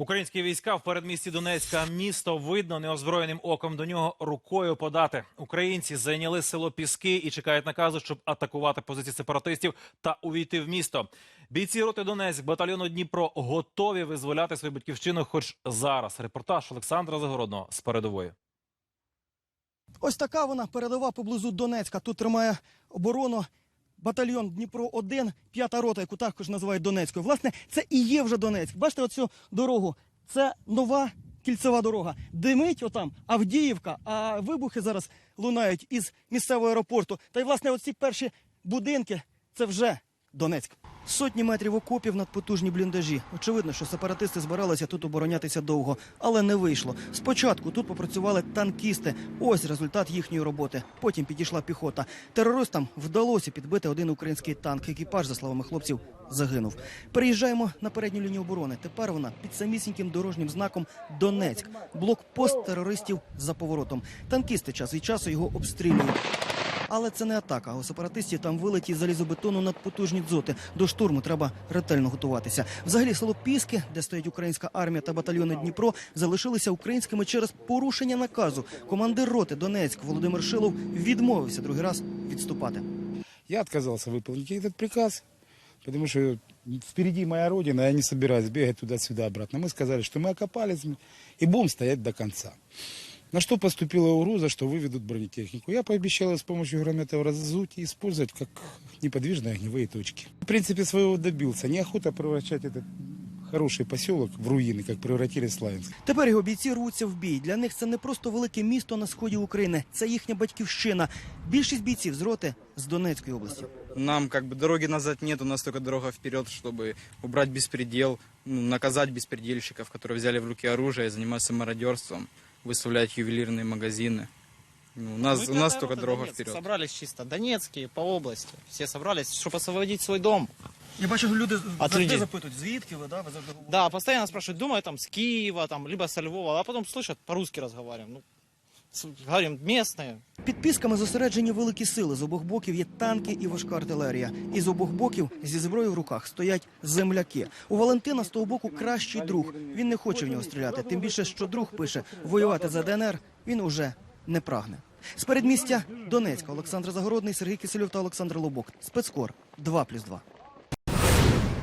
Українські війська в передмісті Донецька місто видно неозброєним оком до нього рукою подати. Українці зайняли село Піски і чекають наказу, щоб атакувати позиції сепаратистів та увійти в місто. Бійці роти Донецьк батальйону Дніпро готові визволяти свою батьківщину, хоч зараз. Репортаж Олександра Загородного з передової. Ось така вона передова поблизу Донецька. Тут тримає оборону батальйон Дніпро 1 п'ята рота, яку також називають Донецькою. Власне, це і є вже Донецьк. Бачите оцю дорогу? Це нова кільцева дорога. Димить отам Авдіївка, а вибухи зараз лунають із місцевого аеропорту. Та й власне оці перші будинки це вже Донецьк. Сотні метрів окопів над потужні бліндажі. Очевидно, що сепаратисти збиралися тут оборонятися довго, але не вийшло. Спочатку тут попрацювали танкісти. Ось результат їхньої роботи. Потім підійшла піхота. Терористам вдалося підбити один український танк. Екіпаж, за словами хлопців, загинув. Переїжджаємо на передню лінію оборони. Тепер вона під самісіньким дорожнім знаком Донецьк. Блокпост терористів за поворотом. Танкісти час від часу його обстрілюють. Але це не атака. У сепаратистів там вилеті залізобетону надпотужні дзоти. До штурму треба ретельно готуватися. Взагалі, село Піски, де стоїть українська армія та батальйони Дніпро, залишилися українськими через порушення наказу. Командир роти Донецьк Володимир Шилов відмовився другий раз відступати. Я отказался выполнить этот приказ, потому что впереди моя родина, я не собираюсь бегать туда-сюда обратно. Мы сказали, что мы окопались и будем стоять до конца. На что поступила угроза, что выведут бронетехнику. Я пообещал с помощью гранатов разуть и использовать как неподвижные огневые точки. В принципе, своего добился. Неохота превращать этот хороший поселок в руины, как превратили Славянск. Тепер його бійці рвуться в бій. Для них це не просто велике місто на сході України, це їхня батьківщина. Більшість бійців з роти з Донецької області. Нам как бы дороги назад нет, у нас только дорога вперед, чтобы убрать беспредел, ну, наказать беспредельщиков, которые взяли в руки оружие и занимаются мародерством, выставлять ювелирные магазины. Ну, у нас, Мы у нас пятая только рота дорога Донецк. вперед. Собрались чисто Донецкие, по области. Все собрались, чтобы освободить свой дом. Я бачу, люди завжди людей. запитують, звідки ви, да? ви завжди говорите. Да, постоянно спрашивают, думаю, там, с Киева, там, либо со Львова, а потом слышат, по-русски разговариваем. Ну, с- говорим, местные. Під пісками зосереджені великі сили. З обох боків є танки і важка артилерія. І з обох боків зі зброєю в руках стоять земляки. У Валентина з того боку кращий друг. Він не хоче в нього стріляти. Тим більше, що друг пише, воювати за ДНР він уже не прагне. З передмістя Донецька Олександр Загородний, Сергій Кисельов та Олександр Лобок. Спецкор 2+,2.